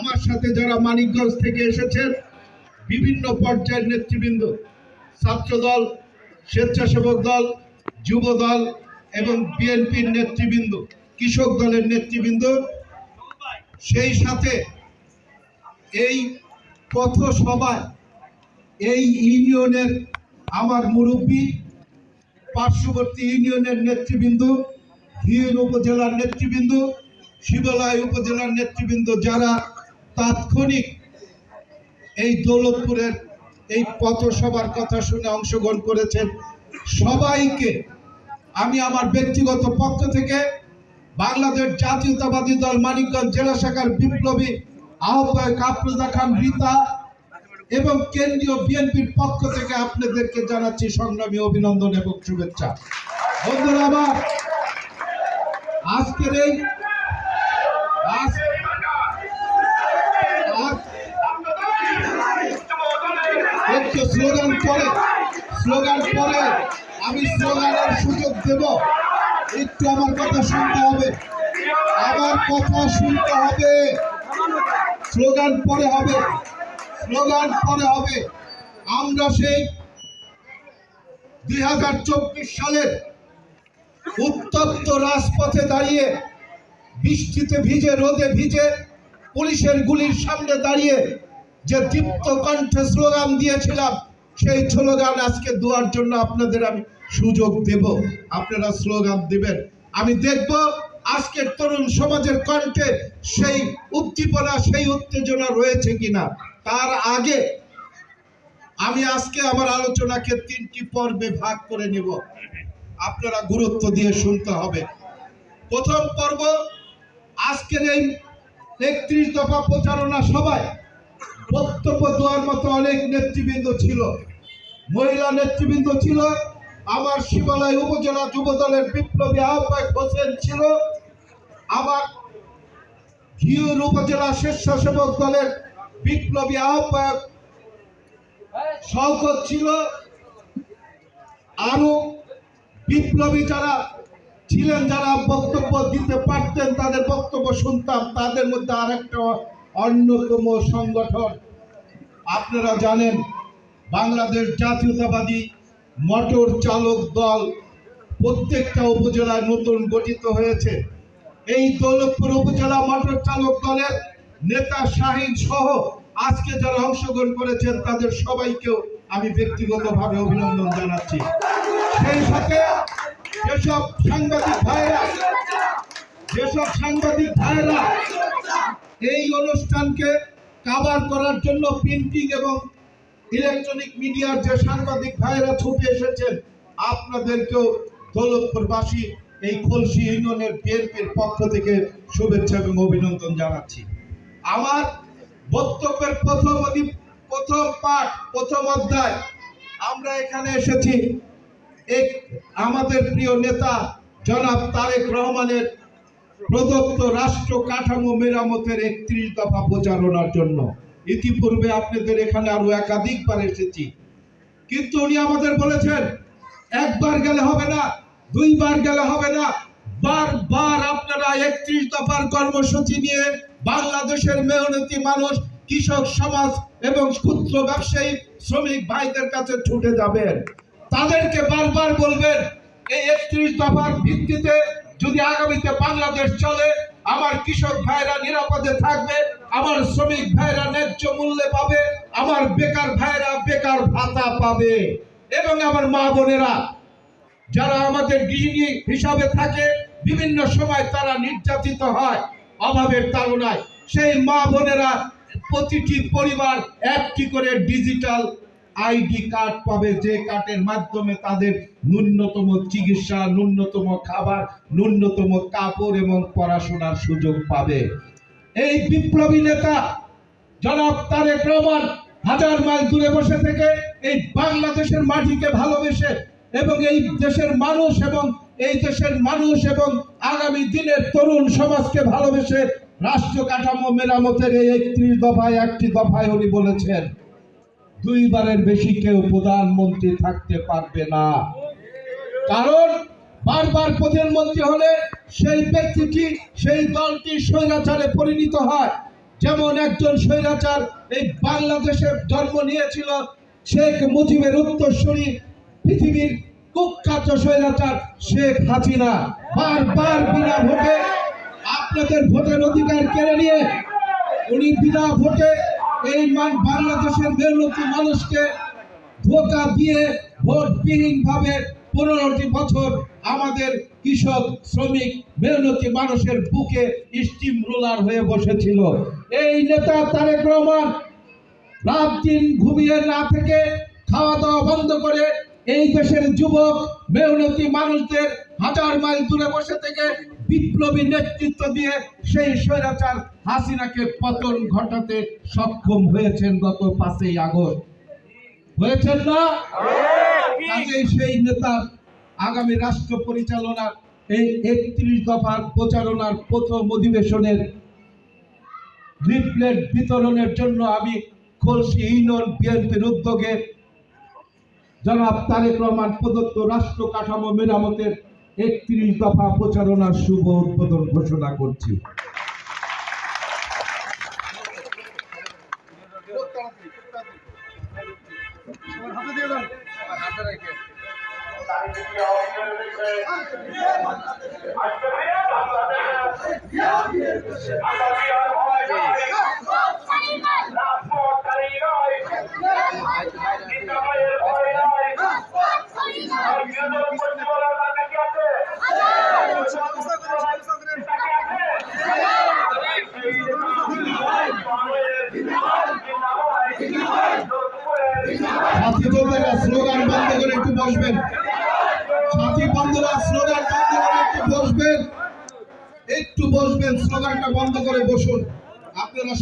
আমার সাথে যারা মানিকগঞ্জ থেকে এসেছেন, বিভিন্ন পর্যায়ের নেতৃবৃন্দ, ছাত্রদল, স্বেচ্ছাসেবক দল, যুব দল এবং বিএনপির নেতৃবৃন্দ, কৃষক দলের নেতৃবৃন্দ, সেই সাথে এই পথ পথসভায়, এই ইউনিয়নের আমার মুরব্বী, পার্শ্ববর্তী ইউনিয়নের নেতৃবৃন্দ হিউর উপজেলার নেতৃবৃন্দ শিবলয় উপজেলার নেতৃবৃন্দ, যারা তাৎক্ষণিক এই দৌলতপুরের এই পথসভার কথা শুনে অংশগ্রহণ করেছেন সবাইকে। আমি আমার ব্যক্তিগত পক্ষ থেকে বাংলাদেশ জাতীয়তাবাদী দল মানিকগঞ্জ জেলা শাখার বিপ্লবী আহ্বায়ক আফরোজা খান রীতা এবং কেন্দ্রীয় বিএনপির পক্ষ থেকে আপনাদেরকে জানাচ্ছি সংগ্রামী অভিনন্দন এবং শুভেচ্ছা। বন্ধুরা আমার, আজকের এই আজ- আজ- একটু স্লোগান পরে স্লোগান পরে আমি স্লোগানের সুযোগ দেব। একটু আমার কথা শুনতে হবে। আমার কথা শুনতে হবে। স্লোগান পরে হবে। স্লোগান পরে হবে। আমরা সেই দুই হাজার চব্বিশ সালের উত্তপ্ত রাজপথে দাঁড়িয়ে, বৃষ্টিতে ভিজে, রোদে ভিজে, পুলিশের গুলির সামনে দাঁড়িয়ে যে দীপ্ত কণ্ঠে স্লোগান দিয়েছিলাম সেই স্লোগান আজকে দেওয়ার জন্য আপনাদের আমি সুযোগ দেব। আপনারা স্লোগান দিবেন। আমি দেখব আজকের তরুণ সমাজের কণ্ঠে সেই উদ্দীপনা, সেই উত্তেজনা রয়েছে কিনা। তার আগে আমি আজকে আমার আলোচনাকে তিনটি পর্বে ভাগ করে নেব। আপনারা গুরুত্ব দিয়ে শুনতে হবে। প্রথম পর্ব, আজকের এই একত্রিশ দফা প্রচারণা সভায় বক্তব্য দেওয়ার মতো অনেক নেতৃবৃন্দ ছিল। মহিলা নেতৃবৃন্দ ছিল আমার শিবালয় উপজেলা যুব দলের বিপ্লবী আহ্বায়ক হোসেন ছিল আমার ঘিউর উপজেলা স্বেচ্ছাসেবক দলের বিপ্লবী আহ্বায়ক শওকত ছিল। আরও বিপ্লবী যারা ছিলেন, যারা বক্তব্য দিতে পারতেন, তাদের বক্তব্য শুনতাম, তাদের মধ্যে আরেকটা অন্যতম সংগঠন। আপনারা জানেন, বাংলাদেশ জাতীয়তাবাদী মোটর চালক দল প্রত্যেকটা উপজেলায় নতুন গঠিত হয়েছে। এই দৌলতপুর উপজেলা মোটর চালক দলের নেতা শাহিন সহ আজকে যারা অংশগ্রহণ করেছেন, তাদের সবাইকেও আমি ব্যক্তিগতভাবে অভিনন্দন জানাচ্ছি। সেই সাথে যেসব সাংবাদিক ভাইরা যেসব সাংবাদিক ভাইরা এই অনুষ্ঠানকে কাভার করার জন্য প্রিন্টিং এবং ইলেকট্রনিক মিডিয়ার যে সাংবাদিক ভাইরা ছুটে এসেছেন, আপনাদেরকেও দৌলতপুরবাসী এই খলসি ইউনিয়নের বিএনপির পক্ষ থেকে শুভেচ্ছা এবং অভিনন্দন জানাচ্ছি। আমার বক্তব্যের প্রথম প্রথম পাঠ, প্রথম অধ্যায়, আমরা এখানে এসেছি। এক আমাদের প্রিয় নেতা জনাব তারেক রহমানের প্রদত্ত রাষ্ট্র কাঠামো মেরামতের একত্রিশ দফা প্রচারণার জন্য। ইতিপূর্বে আপনাদের এখানে আরও একাধিকবার এসেছি। কিন্তু উনি আমাদের বলেছেন, একবার গেলে হবে না, দুইবার গেলে হবে না। বারবার আপনারা একত্রিশ দফার কর্মসূচি নিয়ে বাংলাদেশের মেহনতি মানুষ, কৃষক সমাজ এবং ক্ষুদ্র ব্যবসায়ী, শ্রমিক ভাইদের কাছে ছুটে যাবেন। তাদেরকে বারবার বলবেন, এই একত্রিশ দফার ভিত্তিতে যদি আগামীতে বাংলাদেশ চলে, আমার কৃষক ভাইরা নিরাপদে থাকবে, আমার শ্রমিক ভাইরা ন্যায্য মূল্যে পাবে, আমার বেকার ভাইরা বেকার ভাতা পাবে। এবং আমার মা বোনেরা, যারা আমাদের গৃহিণী হিসাবে থাকে, বিভিন্ন সময় তারা নির্যাতিত হয়, অভাবের তাড়নায়। সেই মা বোনেরা প্রতিটি পরিবার একটি করে ডিজিটাল আইডি কার্ড পাবে, যে কার্ডের মাধ্যমে তাদের ন্যূনতম চিকিৎসা, ন্যূনতম খাবার, ন্যূনতম কাপড় এবং পড়াশোনার সুযোগ পাবে। এই বিপ্লবী নেতা জনাব তারেক রহমান হাজার মাইল দূরে বসে থেকে এই বাংলাদেশের মাটিকে ভালোবেসে এবং এই দেশের মানুষ এবং এই দেশের মানুষ এবং আগামী দিনের তরুণ সমাজকে ভালোবেসে রাষ্ট্র কাঠামো মেরামতের এই একত্রিশ দফায়, একটি দফায় উনি বলেছেন। দুইবারের বেশি কেউ প্রধানমন্ত্রী থাকতে পারবে না। কারণ বারবার প্রধানমন্ত্রী হলে সেই ব্যক্তিটি, সেই দলটি স্বৈরাচারে পরিণত হয়। যেমন একজন স্বৈরাচার এই বাংলাদেশের জন্ম নিয়েছিল, শেখ মুজিবের উত্তরসূরি পৃথিবীর কুখ্যাত স্বৈরাচার শেখ হাসিনা। বারবার বিনা ভোটে আপনাদের ভোটের অধিকার কেড়ে নিয়ে উনি বিনা ভোটে এই বাংলাদেশের মেহনতি মানুষকে ধোকা দিয়ে ভোটবিহীন ভাবে পনেরোটি বছর আমাদের কৃষক, শ্রমিক মেহনতি মানুষের বুকে স্টিম রোলার হয়ে বসেছিল। এই নেতা তারেক রহমান রাত দিন ঘুমিয়ে না থেকে খাওয়া দাওয়া বন্ধ করে এই দেশের যুবক মেহনতি মানুষদের হাজার মাইল দূরে বসে থেকে বিপ্লবী নেতৃত্ব দিয়ে সেই স্বৈরাচার হাসিনাকে পতন ঘটাতে সক্ষম হয়েছেন গত পাঁচই আগস্ট। হয়েছেন না? কাজেই সেই নেতা আগামী রাষ্ট্র পরিচালনার এই একত্রিশ দফার প্রচারণার প্রথম অধিবেশনের লিফলেট বিতরণের জন্য আমি খলসি ইউনিয়ন বিএনপির উদ্যোগে জনাব তারেক রহমান প্রদত্ত রাষ্ট্র কাঠামো মেরামতের একত্রিশ দফা প্রচারণার শুভ উদ্বোধন ঘোষণা করছি। সাথী স্লোগান বন্ধ করে একটু বসবেন। সাথী বন্ধুরা, স্লোগান বন্ধ করে একটু বসবেন। একটু বসবেন, স্লোগানটা বন্ধ করে বসুন। আপনারা